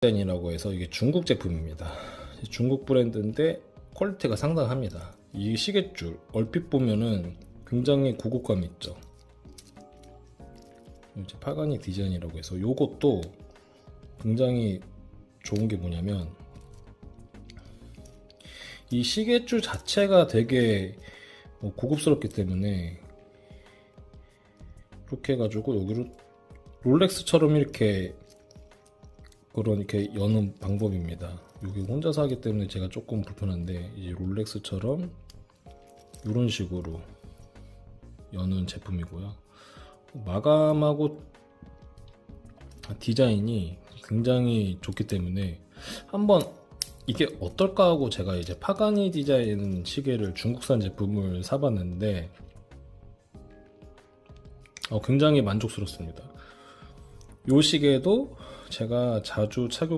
디자인이라고 해서 이게 중국 제품입니다. 중국 브랜드인데 퀄리티가 상당합니다. 이 시계줄 얼핏 보면은 굉장히 고급감 있죠. 이제 파가니 디자인이라고 해서 요것도 굉장히 좋은 게 뭐냐면 이 시계줄 자체가 되게 뭐 고급스럽기 때문에 이렇게 해가지고 여기로 롤렉스처럼 이렇게 그런 이렇게 여는 방법입니다. 여기 혼자서 하기 때문에 제가 조금 불편한데 이제 롤렉스처럼 이런 식으로 여는 제품이고요. 마감하고 디자인이 굉장히 좋기 때문에 한번 이게 어떨까 하고 제가 이제 파가니 디자인 시계를 중국산 제품을 사봤는데 어, 굉장히 만족스럽습니다. 이 시계도 제가 자주 착용